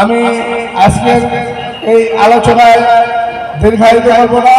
আমি আজকের এই আলোচনায় দীর্ঘায়িত করব না।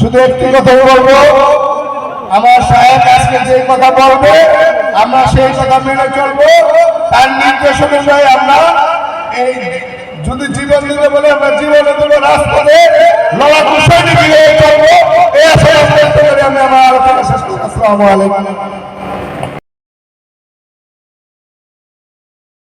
শুধু একটি কথাই বলব, আমার সাহেব আজকে যে কথা বলবে, আমরা সেই কথা মেনে চলবো। তার নির্দেশ অনুযায়ী আমরা এই যদি জীবন দিতে বলে আমরা জীবনে দেবো রাজপথে সৈনিক হয়ে চলবো। এই আমি আমার আলোচনা শেষ করছি। আসসালামু আলাইকুম।